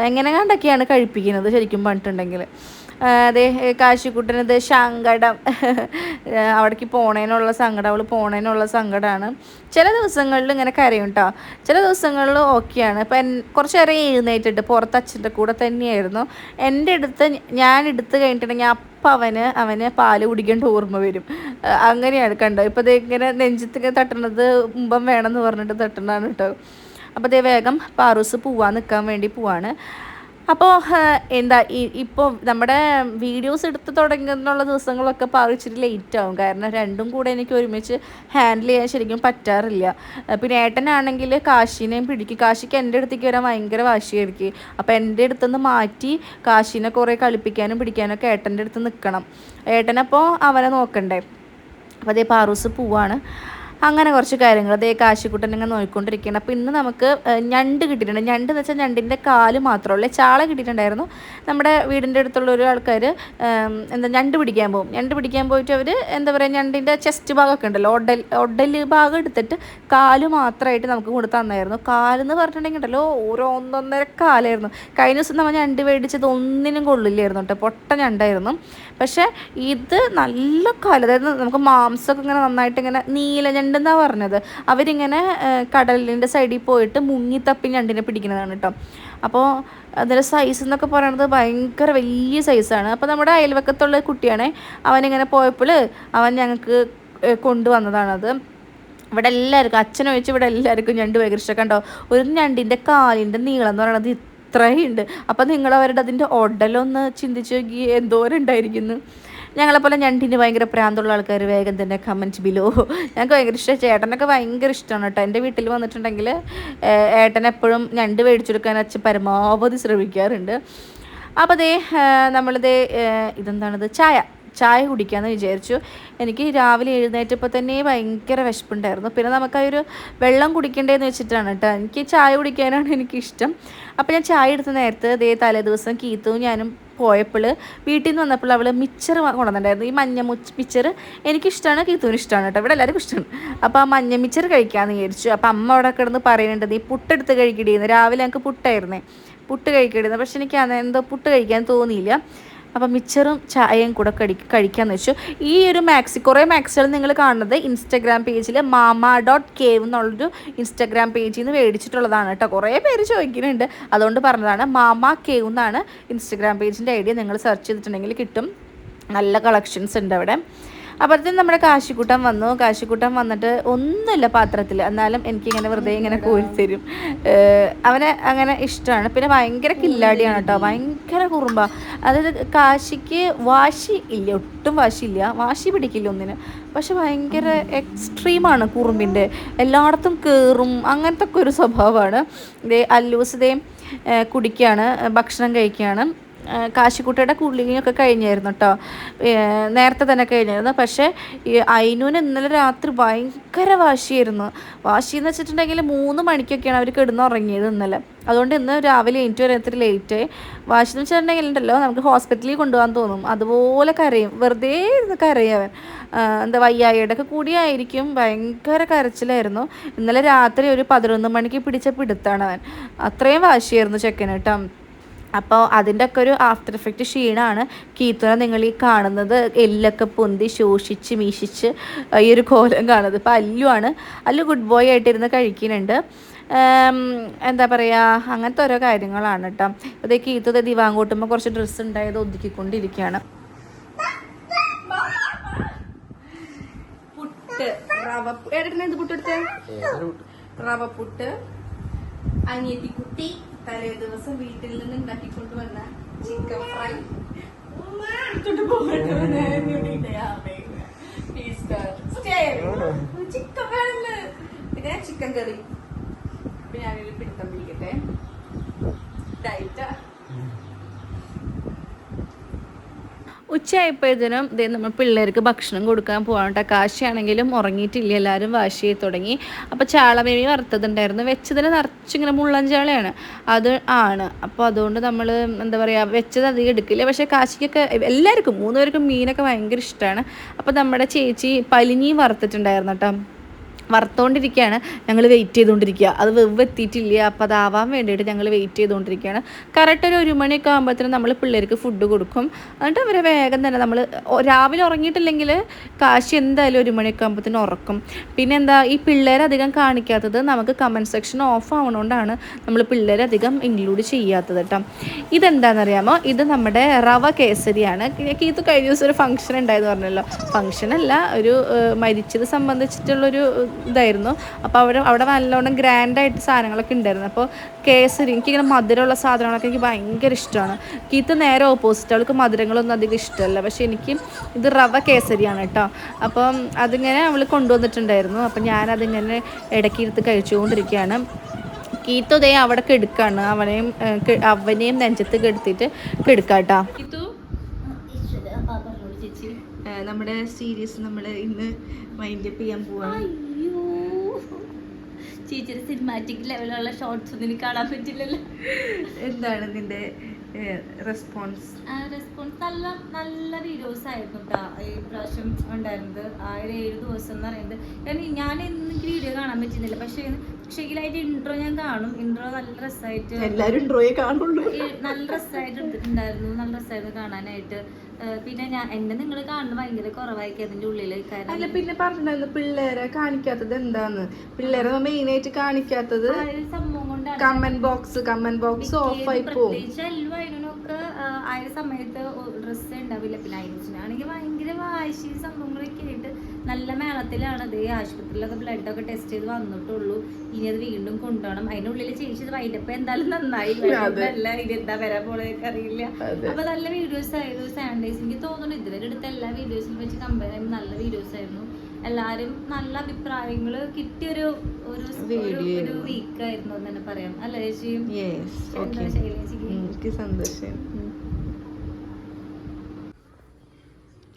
എങ്ങനെ കണ്ടൊക്കെയാണ് കഴിപ്പിക്കുന്നത് ശരിക്കും പറഞ്ഞിട്ടുണ്ടെങ്കിൽ അതെ കാശിക്കുട്ടനത് സങ്കടം. അവിടേക്ക് പോണേനുള്ള സങ്കടം അവൾ പോണേനുള്ള സങ്കടമാണ് ചില ദിവസങ്ങളിൽ ഇങ്ങനെ കരയും കേട്ടോ ചില ദിവസങ്ങളിൽ ഓക്കെയാണ്. ഇപ്പം എൻ കുറച്ച് നേരം എഴുന്നേറ്റിട്ട് പുറത്ത് അച്ഛന്റെ കൂടെ തന്നെയായിരുന്നു. എന്റെ അടുത്ത് ഞാൻ എടുത്ത് കഴിഞ്ഞിട്ടുണ്ടെങ്കിൽ അപ്പം അവന് അവന് പാൽ കുടിക്കേണ്ട ഓർമ്മ വരും. അങ്ങനെയാണ് കണ്ടോ ഇപ്പോൾ ഇത് ഇങ്ങനെ നെഞ്ചത്ത് തട്ടണത് മുമ്പം വേണമെന്ന് പറഞ്ഞിട്ട് തട്ടണതാണ് കേട്ടോ അപ്പോൾ അതേ വേഗം പാറൂസ് പോവാൻ നിൽക്കാൻ വേണ്ടി പോവാണ്. അപ്പോൾ എന്താ ഇപ്പോൾ നമ്മുടെ വീഡിയോസ് എടുത്ത് തുടങ്ങുന്നുള്ള ദിവസങ്ങളൊക്കെ ഇച്ചിരി ലേറ്റ് ആവും. കാരണം രണ്ടും കൂടെ എനിക്ക് ഒരുമിച്ച് ഹാൻഡിൽ ചെയ്യാൻ ശരിക്കും പറ്റാറില്ല. പിന്നെ ഏട്ടനാണെങ്കിൽ കാശിനെയും പിടിക്കും. കാശിക്ക് എന്റെ അടുത്തേക്ക് വരാൻ ഭയങ്കര വാശിയായിരിക്കും. അപ്പോൾ എന്റെ അടുത്തുനിന്ന് മാറ്റി കാശിനെ കുറേ കളിപ്പിക്കാനും പിടിക്കാനൊക്കെ ഏട്ടന്റെ അടുത്ത് നിൽക്കണം. ഏട്ടനപ്പോൾ അവനെ നോക്കണ്ടേ? അപ്പോൾ അതേ പാറൂസ് പോവാണ്. അങ്ങനെ കുറച്ച് കാര്യങ്ങൾ. അതേ കാശിക്കുട്ടൻ ഇങ്ങനെ നോക്കിക്കൊണ്ടിരിക്കുകയാണ് അപ്പോൾ ഇന്ന് നമുക്ക് ഞണ്ട് കിട്ടിയിട്ടുണ്ട്. ഞണ്ട് എന്ന് വെച്ചാൽ ഞണ്ടിന്റെ കാൽ മാത്രമല്ല ചാള കിട്ടിയിട്ടുണ്ടായിരുന്നു. നമ്മുടെ വീടിന്റെ അടുത്തുള്ള ഒരു ആൾക്കാർ എന്താ ഞണ്ട് പിടിക്കാൻ പോകും. ഞണ്ട് പിടിക്കാൻ പോയിട്ട് അവർ എന്താ പറയുക ഞണ്ടിന്റെ ചെസ്റ്റ് ഭാഗമൊക്കെ ഉണ്ടല്ലോ. ഒഡൽ ഒഡൽ ഭാഗം എടുത്തിട്ട് കാൽ മാത്രമായിട്ട് നമുക്ക് കൊടുത്ത് തന്നായിരുന്നു. കാലെന്ന് പറഞ്ഞിട്ടുണ്ടെങ്കിൽ ഉണ്ടല്ലോ ഓരോ ഒന്നൊന്നര കാലായിരുന്നു. കഴിഞ്ഞ ദിവസം നമ്മൾ ഞണ്ട് മേടിച്ചത് ഒന്നിനും കൊള്ളില്ലായിരുന്നു കേട്ടോ. പൊട്ട ഞണ്ടായിരുന്നു. പക്ഷേ ഇത് നല്ല കാല. അതായത് നമുക്ക് മാംസമൊക്കെ ഇങ്ങനെ നന്നായിട്ട് ഇങ്ങനെ നീല ഞണ്ടെന്നാണ് പറഞ്ഞത്. അവരിങ്ങനെ കടലിന്റെ സൈഡിൽ പോയിട്ട് മുങ്ങിത്തപ്പി ഞണ്ടിനെ പിടിക്കുന്നതാണ് കേട്ടോ അപ്പോൾ അതിന്റെ സൈസ് എന്നൊക്കെ പറയുന്നത് ഭയങ്കര വലിയ സൈസാണ് അപ്പോൾ നമ്മുടെ അയൽവക്കത്തുള്ള കുട്ടിയാണേ അവനിങ്ങനെ പോയപ്പോൾ അവൻ ഞങ്ങൾക്ക് കൊണ്ടുവന്നതാണത് ഇവിടെ എല്ലാവർക്കും അച്ഛനൊഴിച്ച് ഇവിടെ എല്ലാവർക്കും ഞണ്ട് ഭയങ്കര ഇഷ്ടമൊക്കെ ഒരു ഞണ്ടിന്റെ കാലിന്റെ നീളം എന്ന് പറയുന്നത് ഇത്രയുണ്ട് അപ്പോൾ നിങ്ങൾ അവരുടെ അതിന്റെ ഉടലൊന്ന് ചിന്തിച്ച് നോക്കി എന്തോരം ഉണ്ടായിരിക്കുന്നു. ഞങ്ങളെപ്പോലെ ഞണ്ടിന് ഭയങ്കര പ്രാന്തുള്ള ആൾക്കാർ വേഗം തന്നെ കമന്റ് ബിലോ ഞങ്ങൾക്ക് ഭയങ്കര ഇഷ്ടം. ചേട്ടനൊക്കെ ഭയങ്കര ഇഷ്ടമാണ് കേട്ടോ. എന്റെ വീട്ടിൽ വന്നിട്ടുണ്ടെങ്കിൽ ഏട്ടൻ എപ്പോഴും ഞണ്ട് മേടിച്ചെടുക്കാൻ അച്ഛൻ പരമാവധി ശ്രമിക്കാറുണ്ട്. അപ്പോൾ അതേ നമ്മളിതേ ഇതെന്താണിത്? ചായ. ചായ കുടിക്കാമെന്ന് വിചാരിച്ചു. എനിക്ക് രാവിലെ എഴുന്നേറ്റപ്പോൾ തന്നെ ഭയങ്കര വിശപ്പുണ്ടായിരുന്നു. പിന്നെ നമുക്ക് ആ ഒരു വെള്ളം കുടിക്കേണ്ടതെന്ന് വെച്ചിട്ടാണ് കേട്ടോ. എനിക്ക് ചായ കുടിക്കാനാണ് എനിക്കിഷ്ടം. അപ്പോൾ ഞാൻ ചായ എടുത്ത നേരത്ത് തലേ ദിവസം കീത്തും ഞാനും പോയപ്പോൾ വീട്ടിൽ നിന്ന് വന്നപ്പോൾ അവൾ മിച്ചർ കൊണ്ടുവന്നിട്ടുണ്ടായിരുന്നു. ഈ മഞ്ഞ മുച്ച് മിച്ചർ എനിക്കിഷ്ടമാണ് കീത്തുവിന് ഇഷ്ടമാണ് കേട്ടോ. ഇവിടെ എല്ലാവർക്കും ഇഷ്ടമാണ് അപ്പോൾ ആ മഞ്ഞ മിച്ചർ കഴിക്കാമെന്ന് വിചാരിച്ചു. അപ്പോൾ അമ്മ അവിടെ കിടന്ന് പറയുന്നുണ്ട് നീ പുട്ടെടുത്ത് കഴിക്കടിയെന്ന് രാവിലെ ഞങ്ങൾക്ക് പുട്ടായിരുന്നേ. പുട്ട് കഴിക്കടിയെന്ന് പക്ഷെ എനിക്ക് എന്തോ പുട്ട് കഴിക്കാൻ തോന്നിയില്ല. അപ്പം മിച്ചറും ചായയും കൂടെ കടി കഴിക്കാമെന്ന് വെച്ചു. ഈ ഒരു മാക്സി കുറേ മാക്സികൾ നിങ്ങൾ കാണുന്നത് ഇൻസ്റ്റാഗ്രാം പേജിൽ മാമ ഡോട്ട് കേവ് എന്നുള്ളൊരു ഇൻസ്റ്റാഗ്രാം പേജിൽ നിന്ന് മേടിച്ചിട്ടുള്ളതാണ് കേട്ടോ. കുറേ പേര് ചോദിക്കുന്നുണ്ട്. അതുകൊണ്ട് പറഞ്ഞതാണ് മാമ കേവ് എന്നാണ് ഇൻസ്റ്റാഗ്രാം പേജിന്റെ ഐഡിയ. നിങ്ങൾ സെർച്ച് ചെയ്തിട്ടുണ്ടെങ്കിൽ കിട്ടും. നല്ല കളക്ഷൻസ് ഉണ്ട് അവിടെ. അപ്പോഴത്തേക്കും നമ്മുടെ കാശിക്കൂട്ടം വന്നു. കാശിക്കൂട്ടം വന്നിട്ട് ഒന്നുമില്ല പാത്രത്തിൽ എന്നാലും എനിക്കിങ്ങനെ വെറുതെ ഇങ്ങനെ കോരിത്തരും തരും. അവനെ അങ്ങനെ ഇഷ്ടമാണ്. പിന്നെ ഭയങ്കര കില്ലാടിയാണ് കേട്ടോ. ഭയങ്കര കുറുമ്പ. അതായത് കാശിക്ക് വാശി ഇല്ല. ഒട്ടും വാശിയില്ല വാശി പിടിക്കില്ല ഒന്നിന്. പക്ഷെ ഭയങ്കര എക്സ്ട്രീമാണ് കുറുമ്പിന്റെ. എല്ലായിടത്തും കയറും അങ്ങനത്തെ ഒക്കെ ഒരു സ്വഭാവമാണ്. ഇതേ അല്ലൂസിതയും കുടിക്കുകയാണ് ഭക്ഷണം കഴിക്കുകയാണ് കാശിക്കുട്ടിയുടെ കുളിയൊക്കെ കഴിഞ്ഞായിരുന്നു കേട്ടോ നേരത്തെ തന്നെ കഴിഞ്ഞായിരുന്നു. പക്ഷേ ഈ അയിനൂന് ഇന്നലെ രാത്രി ഭയങ്കര വാശിയായിരുന്നു. വാശി എന്ന് വെച്ചിട്ടുണ്ടെങ്കിൽ മൂന്ന് മണിക്കൊക്കെയാണ് അവർ കിടന്നുറങ്ങിയത് ഇന്നലെ. അതുകൊണ്ട് ഇന്ന് രാവിലെ എനിക്ക് വരെ ഇത്തിരി ലേറ്റ് വാശി എന്ന് വെച്ചിട്ടുണ്ടെങ്കിൽ ഉണ്ടല്ലോ നമുക്ക് ഹോസ്പിറ്റലിൽ കൊണ്ടുപോകാൻ തോന്നും. അതുപോലെ കരയും. വെറുതെ ഇരുന്ന് കരയും അവൻ. എന്താ വയ്യായിയുടെ കൂടിയായിരിക്കും ഭയങ്കര കരച്ചിലായിരുന്നു. ഇന്നലെ രാത്രി ഒരു പതിനൊന്ന് മണിക്ക് പിടിച്ച പിടുത്താണ് അവൻ. അത്രയും വാശിയായിരുന്നു ചെക്കന് കേട്ടോ അപ്പോൾ അതിന്റെ ഒക്കെ ഒരു ആഫ്റ്റർ എഫക്റ്റ് ക്ഷീണമാണ് കീത്തുന നിങ്ങൾ ഈ കാണുന്നത് എല്ലൊക്കെ പൊന്തി ശോഷിച്ച് മീശിച്ച് ഈ ഒരു കോലം കാണുന്നത്. ഇപ്പോൾ അല്ലുവാണ്. അല്ലു ഗുഡ് ബോയ് ആയിട്ടിരുന്ന് കഴിക്കുന്നുണ്ട്. എന്താ പറയുക അങ്ങനത്തെ ഓരോ കാര്യങ്ങളാണ് കേട്ടോ അതേ കീത്തത് ദിവാങ്കോട്ടുമ്പോൾ കുറച്ച് ഡ്രസ്സ് ഉണ്ടായത് ഒതുക്കിക്കൊണ്ടിരിക്കുകയാണ് പുട്ട് റവ കുട്ടി റവ പുട്ട് അനിയത്തിക്കുട്ടി. തലേ ദിവസം വീട്ടിൽ നിന്ന് ഉണ്ടാക്കിക്കൊണ്ട് വന്ന ചിക്കൻ ഫ്രൈ ചിക്കൻ വേണമെന്ന് പിന്നെ ചിക്കൻ കറി പിന്നെ ഞാനൊരു പിടുത്തം പിടിക്കട്ടെ. ഡയറ്റാ ഉച്ചയായപ്പോഴത്തേനും ഇതേ നമ്മൾ പിള്ളേർക്ക് ഭക്ഷണം കൊടുക്കാൻ പോകാൻ കാശിയാണെങ്കിലും ഉറങ്ങിയിട്ടില്ല എല്ലാവരും വാശി ചെയ്ത് തുടങ്ങി. അപ്പോൾ ചാളമേമി വറുത്തതുണ്ടായിരുന്നു. വെച്ചതിന് നിറച്ചിങ്ങനെ മുള്ളഞ്ചാളയാണ് അത് ആണ്. അപ്പോൾ അതുകൊണ്ട് നമ്മൾ എന്താ പറയുക വെച്ചത് അധികം എടുക്കില്ല. പക്ഷേ കാശിക്കൊക്കെ എല്ലാവർക്കും മൂന്ന് പേർക്കും മീനൊക്കെ ഭയങ്കര ഇഷ്ടമാണ്. അപ്പോൾ നമ്മുടെ ചേച്ചി പലിഞ്ഞി വറുത്തിട്ടുണ്ടായിരുന്നു കേട്ടോ. വറുത്തോണ്ടിരിക്കുകയാണ്. ഞങ്ങൾ വെയിറ്റ് ചെയ്തുകൊണ്ടിരിക്കുക അത് വെവ് എത്തിയിട്ടില്ല അപ്പോൾ അതാവാൻ വേണ്ടിയിട്ട് ഞങ്ങൾ വെയിറ്റ് ചെയ്തുകൊണ്ടിരിക്കുകയാണ് കറക്റ്റ് ഒരു ഒരു മണിയൊക്കെ ആകുമ്പോഴത്തേനും നമ്മൾ പിള്ളേർക്ക് ഫുഡ് കൊടുക്കും. എന്നിട്ട് അവരെ വേഗം തന്നെ നമ്മൾ രാവിലെ ഉറങ്ങിയിട്ടില്ലെങ്കിൽ കാശി എന്തായാലും ഒരു മണിയൊക്കെ ആകുമ്പോഴത്തേനും ഉറക്കും. പിന്നെ എന്താ ഈ പിള്ളേരെ അധികം കാണിക്കാത്തത് നമുക്ക് കമന്റ് സെക്ഷൻ ഓഫ് ആവണോണ്ടാണ് നമ്മൾ പിള്ളേരെ അധികം ഇൻക്ലൂഡ് ചെയ്യാത്തത് കേട്ടോ. ഇതെന്താണെന്നറിയാമോ ഇത് നമ്മുടെ റവ കേസരിയാണ്. ഇത് കഴിഞ്ഞ ദിവസം ഒരു ഫംഗ്ഷൻ ഉണ്ടായെന്ന് പറഞ്ഞല്ലോ. ഫംഗ്ഷൻ അല്ല ഒരു മരിച്ചത് സംബന്ധിച്ചിട്ടുള്ളൊരു ഇതായിരുന്നു. അപ്പോൾ അവിടെ അവിടെ നല്ലോണം ഗ്രാൻഡായിട്ട് സാധനങ്ങളൊക്കെ ഉണ്ടായിരുന്നു. അപ്പോൾ കേസരി എനിക്കിങ്ങനെ മധുരമുള്ള സാധനങ്ങളൊക്കെ എനിക്ക് ഭയങ്കര ഇഷ്ടമാണ്. കീത്ത് നേരെ ഓപ്പോസിറ്റ് അവൾക്ക് മധുരങ്ങളൊന്നും അധികം ഇഷ്ടമല്ല. പക്ഷേ എനിക്ക് ഇത് റവ കേസരിയാണ് കേട്ടോ അപ്പം അതിങ്ങനെ അവൾ കൊണ്ടുവന്നിട്ടുണ്ടായിരുന്നു. അപ്പം ഞാനതിങ്ങനെ ഇടയ്ക്ക് ഇരുത്ത് കഴിച്ചുകൊണ്ടിരിക്കുകയാണ്. കീത്തു ദേ അവിടെ കെടുക്കാണ്. അവനെയും അവനെയും നെഞ്ചത്ത് കെടുത്തിട്ട് കെടുക്കാട്ടാ കീത്തു? നമ്മുടെ സീരീസ് നമ്മൾ ഇന്ന് മൈൻഡ് അപ്പ് ചെയ്യാൻ പോവാണ്. ചേച്ചിയുടെ സിനിമാറ്റിക് ലെവലുള്ള ഷോർട്സ് ഒന്നും കാണാൻ പറ്റില്ലല്ലോ. എന്താണ് നിന്റെ റെസ്പോൺസ് റെസ്പോൺസ് നല്ല നല്ല വീഡിയോസ് ആയിരുന്നു കേട്ടോ ഈ പ്രാവശ്യം ഉണ്ടായിരുന്നത്. ആ ഒരു ഏഴ് ദിവസം എന്ന് പറയുന്നത്. കാരണം ഞാൻ എനിക്ക് വീഡിയോ കാണാൻ പറ്റുന്നില്ല. പക്ഷേ പക്ഷേ അതിന്റെ ഇൻട്രോ ഞാൻ കാണും. ഇൻട്രോ നല്ല രസമായിട്ട് എല്ലാവരും ഇൻട്രോയെ കാണുള്ളൂ. നല്ല രസമായിട്ട് എടുത്തിട്ടുണ്ടായിരുന്നു നല്ല രസമായിരുന്നു കാണാനായിട്ട്. പിന്നെ ഞാൻ എന്നെ നിങ്ങൾ കാണുന്നത് ഭയങ്കര കുറവായിരിക്കും അതിന്റെ ഉള്ളിൽ അല്ല പിന്നെ പറഞ്ഞിട്ടുണ്ടായിരുന്നു പിള്ളേരെ കാണിക്കാത്തത് എന്താന്ന്? പിള്ളേരെ മെയിൻ ആയിട്ട് കാണിക്കാത്തത് സംഭവം കൊണ്ടാണ്. Comment box comment box off ആയി പോകും. പ്രത്യേകിച്ച് അല്ലു അതിനൊക്കെ ആ ഒരു സമയത്ത് ഡ്രസ്സ് ഉണ്ടാവില്ല. പിന്നെ അതിനാണെങ്കിൽ ഭയങ്കര വാശി സംഭവങ്ങളൊക്കെ ആയിട്ട് നല്ല മേളത്തിലാണ്. അത് ആശുപത്രിയിലൊക്കെ ബ്ലഡ് ഒക്കെ ടെസ്റ്റ് ചെയ്ത് വന്നിട്ടുള്ളൂ. ഇനി അത് വീണ്ടും കൊണ്ടുപോകണം. അതിനുള്ളിൽ ചേച്ചി വൈകിട്ടപ്പോ എന്തായാലും നന്നായി. അല്ല ഇനി എന്താ വരാൻ പോലെയൊക്കെ അറിയില്ല. അപ്പൊ നല്ല വീഡിയോസ് ആയിരുന്നു. സാനിറ്റൈസ് എനിക്ക് തോന്നുന്നു. ഇതുവരെ എടുത്ത എല്ലാ വീഡിയോസിനും വെച്ച് കമ്പയർ ചെയ്യുമ്പോൾ നല്ല വീഡിയോസ് ആയിരുന്നു. എല്ലാവരും നല്ല അഭിപ്രായങ്ങൾ കിട്ടിയൊരു ഒരു ഒരു- ഒരു ആയിരുന്നു. വീക്ക് ആയിരുന്നു എന്ന് തന്നെ പറയാം. അല്ല ചേച്ചിയും എനിക്ക് സന്തോഷം.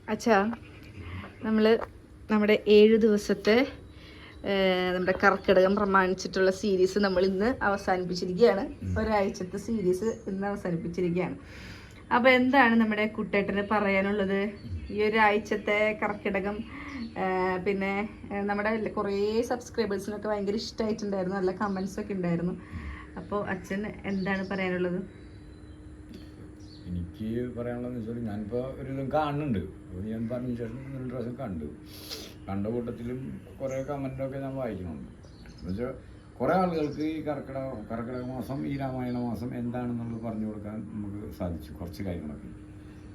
അച്ഛാ നമ്മൾ നമ്മുടെ ഏഴ് ദിവസത്തെ നമ്മുടെ കർക്കിടകം പ്രമാണിച്ചിട്ടുള്ള സീരീസ് നമ്മൾ ഇന്ന് അവസാനിപ്പിച്ചിരിക്കുകയാണ് ഒരാഴ്ചത്തെ സീരീസ് ഇന്ന് അവസാനിപ്പിച്ചിരിക്കുകയാണ്. അപ്പോൾ എന്താണ് നമ്മുടെ കുട്ടേട്ടന് പറയാനുള്ളത്? ഈ ഒരാഴ്ചത്തെ കർക്കിടകം ഏഹ്, പിന്നെ നമ്മുടെ കുറേ സബ്സ്ക്രൈബേഴ്സിനൊക്കെ ഭയങ്കര ഇഷ്ടമായിട്ടുണ്ടായിരുന്നു നല്ല കമൻസ് ഒക്കെ ഉണ്ടായിരുന്നു. അപ്പോൾ അച്ഛൻ എന്താണ് പറയാനുള്ളത്? എനിക്ക് പറയാനുള്ളതെന്ന് വെച്ചാൽ ഞാനിപ്പോൾ ഒരു കാണുന്നുണ്ട്. ഞാൻ പറഞ്ഞ ശേഷം പ്രാവശ്യം കണ്ടു. കണ്ട കൂട്ടത്തിലും കുറേ കമന്റൊക്കെ ഞാൻ വായിക്കുന്നുണ്ട്. എന്നുവെച്ചാൽ കുറേ ആളുകൾക്ക് ഈ കർക്കിടക കർക്കിടക മാസം ഈ രാമായണ മാസം എന്താണെന്നുള്ളത് പറഞ്ഞു കൊടുക്കാൻ നമുക്ക് സാധിച്ചു. കുറച്ച് കാര്യങ്ങളൊക്കെ.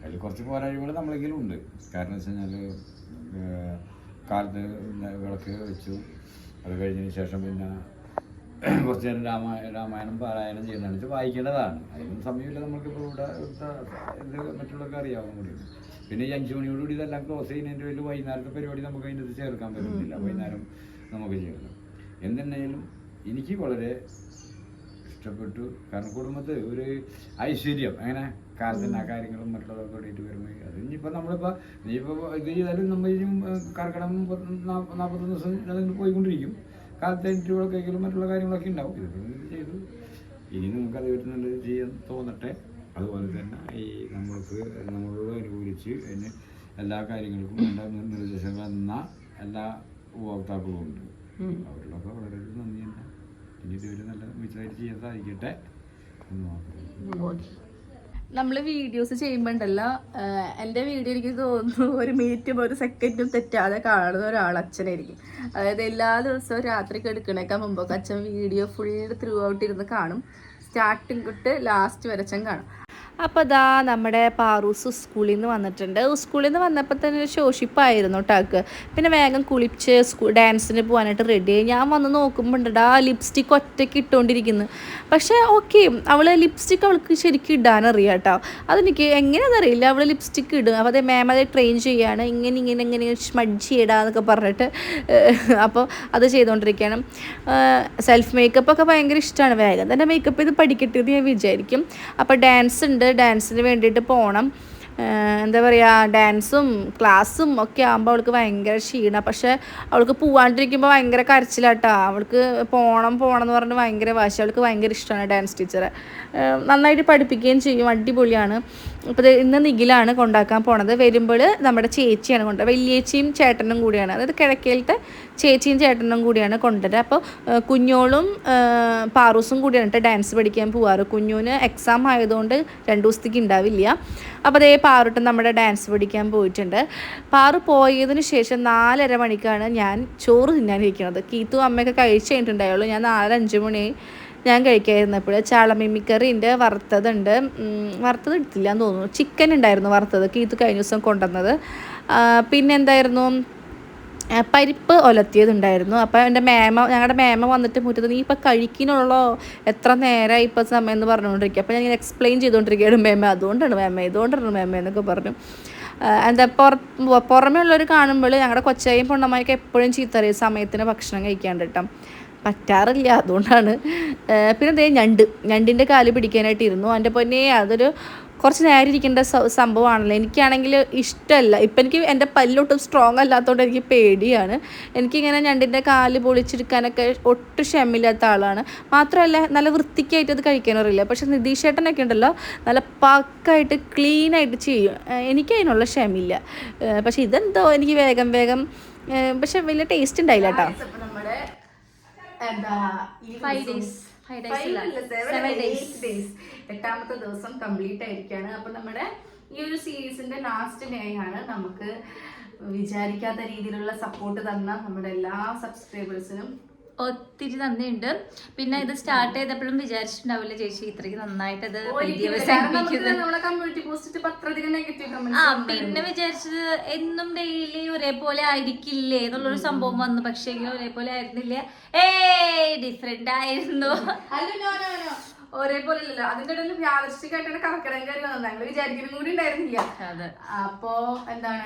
അതിൽ കുറച്ച് പോരായ്മകൾ നമ്മളെങ്കിലും ഉണ്ട്. കാരണം വെച്ച് കഴിഞ്ഞാൽ കാലത്ത് വിളക്ക് വെച്ചു. അത് കഴിഞ്ഞതിന് ശേഷം പിന്നെ കുറച്ച് നേരം രാമായ രാമായണം പാരായണം ചെയ്യുന്നതാണ്. വെച്ചാൽ വായിക്കേണ്ടതാണ്. അതിനും സമയമില്ല നമുക്കിപ്പോൾ ഇവിടെ ഇത് മറ്റുള്ളവർക്ക് അറിയാവുന്ന കൂടിയാണ് പിന്നെ ഈ അഞ്ച് മണിയോടുകൂടി ഇതെല്ലാം ക്ലോസ് ചെയ്യുന്നതിന്റെ പേരിൽ വൈകുന്നേരത്തെ പരിപാടി നമുക്ക് അതിന്റെ അത് ചേർക്കാൻ പറ്റുന്നില്ല. വൈകുന്നേരം നമുക്ക് ചെയ്യണം എന്തുണ്ടെങ്കിലും എനിക്ക് വളരെ ഇഷ്ടപ്പെട്ടു. കാരണം കുടുംബത്തിൽ ഒരു ഐശ്വര്യം. അങ്ങനെ കാലത്തിന് ആ കാര്യങ്ങളും മറ്റുള്ളതൊക്കെ കൂടിയിട്ട് വരുമ്പോൾ അത് ഇനിയിപ്പോൾ നമ്മളിപ്പോൾ ഇനിയിപ്പോൾ ഇത് ചെയ്താലും നമ്മൾ ഇനിയും കർക്കിടം കർക്കിടകം നാൽപ്പത്തൊന്ന് ദിവസം അതിന് പോയിക്കൊണ്ടിരിക്കും. കാലത്തെ ഇന്റർവ്യൂകളൊക്കെ കഴിക്കലും മറ്റുള്ള കാര്യങ്ങളൊക്കെ ഉണ്ടാവും. ഇത് ചെയ്തു. ഇനി നമുക്ക് അത് നല്ലത് ചെയ്യാൻ തോന്നട്ടെ. അതുപോലെ തന്നെ ഈ നമ്മൾക്ക് നമ്മളോട് അനുകൂലിച്ച് അതിന് എല്ലാ കാര്യങ്ങൾക്കും വേണ്ട നിർദ്ദേശങ്ങൾ എന്ന എല്ലാ ഉപഭോക്താക്കളും ഉണ്ട്. അവരോടൊക്കെ വളരെ നന്ദി തന്നെ. ഇതുവരെ നല്ല നമ്മൾ വീഡിയോസ് ചെയ്യുമ്പോണ്ടല്ലോ എന്റെ വീഡിയോ എനിക്ക് തോന്നുന്നു ഒരു മിനിറ്റും ഒരു സെക്കൻഡും തെറ്റാതെ കാണുന്ന ഒരാൾ അച്ഛനായിരിക്കും. അതായത് എല്ലാ ദിവസവും രാത്രി എടുക്കണേക്കാൾ മുമ്പൊക്കെ അച്ഛൻ വീഡിയോ ഫുൾ ത്രൂ ഔട്ട് ഇരുന്ന് കാണും. സ്റ്റാർട്ടിങ് തൊട്ട് ലാസ്റ്റ് വരെ കാണും. അപ്പോൾ ദാ നമ്മുടെ പാറൂസ് സ്കൂളിൽ നിന്ന് വന്നിട്ടുണ്ട്. സ്കൂളിൽ നിന്ന് വന്നപ്പോൾ തന്നെ ശോഷിപ്പായിരുന്നു ടാക്ക് പിന്നെ വേഗം കുളിച്ച് സ്കൂ ഡാൻസിന് പോകാനായിട്ട് റെഡി ആയി. ഞാൻ വന്ന് നോക്കുമ്പോൾ ആ ലിപ്സ്റ്റിക് ഒറ്റയ്ക്ക് ഇട്ടുകൊണ്ടിരിക്കുന്നു പക്ഷേ ഓക്കെ അവൾ ലിപ്സ്റ്റിക്ക് അവൾക്ക് ശരിക്കും ഇടാനറിയാം കേട്ടോ അതെനിക്ക് എങ്ങനെയാണെന്നറിയില്ല അവൾ ലിപ്സ്റ്റിക്ക് ഇടും. അപ്പോൾ അതേ മാം അതെ ട്രെയിൻ ചെയ്യാണ്. ഇങ്ങനെ ഇങ്ങനെ ഇങ്ങനെ സ്മഡ്ജ് ചെയ്യടാന്നൊക്കെ പറഞ്ഞിട്ട് അപ്പോൾ അത് ചെയ്തുകൊണ്ടിരിക്കുകയാണ് സെൽഫ് മേക്കപ്പ് ഒക്കെ ഭയങ്കര ഇഷ്ടമാണ് വേഗം തന്നെ മേക്കപ്പ് ചെയ്ത് പഠിക്കട്ടെ എന്ന് ഞാൻ വിചാരിക്കും. അപ്പോൾ ഡാൻസ് ഉണ്ട്. ഡാൻസിന് വേണ്ടിയിട്ട് പോകണം എന്താ പറയുക ഡാൻസും ക്ലാസ്സും ഒക്കെ ആകുമ്പോൾ അവൾക്ക് ഭയങ്കര ക്ഷീണം. പക്ഷേ അവൾക്ക് പോവാണ്ടിരിക്കുമ്പോൾ ഭയങ്കര കരച്ചിലാട്ടോ. അവൾക്ക് പോകണം പോകണം എന്ന് പറഞ്ഞ് ഭയങ്കര വാശി. അവൾക്ക് ഭയങ്കര ഇഷ്ടമാണ് ഡാൻസ് ടീച്ചറെ നന്നായിട്ട് പഠിപ്പിക്കുകയും ചെയ്യും. അടിപൊളിയാണ്. അപ്പോൾ ഇന്ന് നിഖിലാണ് കൊണ്ടാക്കാൻ പോണത്. വരുമ്പോൾ നമ്മുടെ ചേച്ചിയാണ് വലിയ വലിയേച്ചിയും ചേട്ടനും കൂടിയാണ്. അതായത് കിഴക്കേലത്തെ ചേച്ചിയും ചേട്ടനും കൂടിയാണ് കൊണ്ടുവരിക അപ്പോൾ കുഞ്ഞോളും പാറൂസും കൂടിയാണ് കേട്ടോ ഡാൻസ് പഠിക്കാൻ പോവാറ്. കുഞ്ഞുവിന് എക്സാം ആയതുകൊണ്ട് രണ്ട് ദിവസത്തേക്ക് ഉണ്ടാവില്ല അപ്പോൾ അതേ പാറുട്ടും നമ്മുടെ ഡാൻസ് പഠിക്കാൻ പോയിട്ടുണ്ട്. പാറു പോയതിന് ശേഷം നാലര മണിക്കാണ് ഞാൻ ചോറ് തിന്നാനിരിക്കുന്നത് കീത്തു അമ്മയൊക്കെ കഴിച്ച് കഴിഞ്ഞിട്ടുണ്ടായുള്ളൂ. ഞാൻ നാലഞ്ച് മണി ഞാൻ കഴിക്കാതിരുന്നപ്പോൾ ചാളമിമിക്കറിന്റെ വറുത്തതുണ്ട്. വറുത്തത് എടുത്തില്ല എന്ന് തോന്നുന്നു. ചിക്കൻ ഉണ്ടായിരുന്നു വറുത്തത്. കീത്ത് കഴിഞ്ഞ ദിവസം കൊണ്ടുവന്നത്. പിന്നെ എന്തായിരുന്നു? പരിപ്പ് ഒലത്തിയതുണ്ടായിരുന്നു. അപ്പോൾ എന്റെ മേമ ഞങ്ങളുടെ മേമ വന്നിട്ട് മുറ്റത്ത് നീ ഇപ്പം കഴിക്കണുള്ളോ എത്ര നേരമായി ഇപ്പോൾ സമയം എന്ന് പറഞ്ഞുകൊണ്ടിരിക്കുക. അപ്പോൾ ഞാൻ എക്സ്പ്ലെയിൻ ചെയ്തുകൊണ്ടിരിക്കുകയാണ് മേമ. അതുകൊണ്ടാണ് മേമ ഇതുകൊണ്ടാണ് മേമ എന്നൊക്കെ പറഞ്ഞു. എന്താ പുറ പുറമേ ഉള്ളവർ കാണുമ്പോൾ ഞങ്ങളുടെ കൊച്ചായും പൊണ്ണമ്മയൊക്കെ എപ്പോഴും ചീത്തറിയും സമയത്തിന് ഭക്ഷണം കഴിക്കാണ്ട് കേട്ടോ പറ്റാറില്ല അതുകൊണ്ടാണ്. പിന്നെ ദേ ഞണ്ട്. ഞണ്ടിന്റെ കാൽ പിടിക്കാനായിട്ട് ഇരുന്നു. എന്റെ പൊന്നെ അതൊരു കുറച്ച് നേരം ഇരിക്കേണ്ട സംഭവമാണല്ലോ. എനിക്കാണെങ്കിൽ ഇഷ്ടമല്ല. ഇപ്പം എനിക്ക് എന്റെ പല്ലൊട്ടും സ്ട്രോങ് അല്ലാത്തതുകൊണ്ട് എനിക്ക് പേടിയാണ്. എനിക്കിങ്ങനെ ഞണ്ടിന്റെ കാൽ പൊളിച്ചെടുക്കാനൊക്കെ ഒട്ടും ക്ഷമയില്ലാത്ത ആളാണ്. മാത്രമല്ല നല്ല വൃത്തിക്കായിട്ട് അത് കഴിക്കാനറിയില്ല. പക്ഷെ നിതീഷേട്ടനൊക്കെ ഉണ്ടല്ലോ നല്ല പക്കായിട്ട് ക്ലീനായിട്ട് ചെയ്യും. എനിക്ക് അതിനുള്ള ക്ഷമയില്ല. പക്ഷെ ഇതെന്തോ എനിക്ക് വേഗം വേഗം പക്ഷെ വലിയ ടേസ്റ്റ് ഉണ്ടായില്ല കേട്ടോ. Days. എട്ടാമത്തെ ദിവസം കംപ്ലീറ്റ് ആയിരിക്കാണ്. അപ്പൊ നമ്മുടെ ഈ ഒരു സീരീസിന്റെ ലാസ്റ്റ് ഡേ ആണ് നമുക്ക് വിചാരിക്കാത്ത രീതിയിലുള്ള സപ്പോർട്ട് തന്ന നമ്മുടെ എല്ലാ സബ്സ്ക്രൈബേഴ്സിനും ഒത്തിരി നന്ദിയുണ്ട്. പിന്നെ ഇത് സ്റ്റാർട്ട് ചെയ്തപ്പോഴും വിചാരിച്ചിട്ടുണ്ടാവില്ല ചേച്ചി ഇത്രയ്ക്ക് നന്നായിട്ട് അത് ആ പിന്നെ വിചാരിച്ചത് എന്നും ഡെയിലി ഒരേപോലെ ആയിരിക്കില്ലേ എന്നുള്ളൊരു സംഭവം വന്നു. പക്ഷേ ഒരേപോലെ ആയിരുന്നില്ല. ഏ ഡിഫറെന്റ് ആയിരുന്നു. ഒരേപോലെ അല്ലല്ലോ അതിന്റെ ഇടയിൽ യാദൃശ്ചികമായിട്ടാണ് കറക്കിടം കാര്യം വന്നത്. ഞങ്ങൾ വിചാരിക്കലും കൂടി ഉണ്ടായിരുന്നില്ല. അപ്പോ എന്താണ്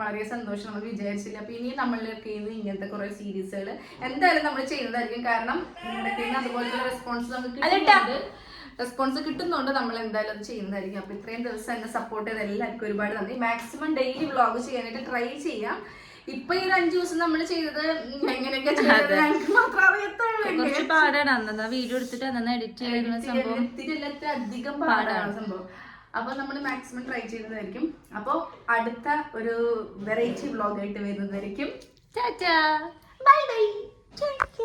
വളരെ സന്തോഷം നമ്മൾ വിചാരിച്ചില്ല. അപ്പൊ ഇനി നമ്മളിലൊക്കെ ഇങ്ങനത്തെ കുറെ സീരീസുകൾ എന്തായാലും നമ്മൾ ചെയ്യുന്നതായിരിക്കും. കാരണം നിങ്ങളുടെ കയ്യിൽ റെസ്പോൺസ് നമുക്ക് കിട്ടുന്നുണ്ട്. റെസ്പോൺസ് കിട്ടുന്നുണ്ട്. നമ്മൾ എന്തായാലും അത് ചെയ്യുന്നതായിരിക്കും. അപ്പൊ ഇത്രയും ദിവസം എന്നെ സപ്പോർട്ട് ചെയ്ത എല്ലാവർക്കും ഒരുപാട് നന്ദി. മാക്സിമം ഡെയിലി വ്ളോഗ് ചെയ്യാനായിട്ട് ട്രൈ ചെയ്യാം. ഇപ്പൊ ഈ ഒരു അഞ്ചു ദിവസം നമ്മൾ ചെയ്തത് എങ്ങനെയൊക്കെ ചെയ്തത് ഞങ്ങൾക്ക് മാത്രം അറിയത്തുള്ളൂ കുറച്ച് പാടാണ് അന്നാ വീഡിയോ എടുത്തിട്ട് അന്നാ എഡിറ്റ് ചെയ്യുന്ന സംഭവം. അധികം പാടാണ് സംഭവം. അപ്പൊ നമ്മൾ മാക്സിമം ട്രൈ ചെയ്യുന്നതായിരിക്കും അപ്പൊ അടുത്ത ഒരു വെറൈറ്റി വ്ളോഗ് ആയിട്ട് വരുന്നതായിരിക്കും. ടാറ്റാ. Bye bye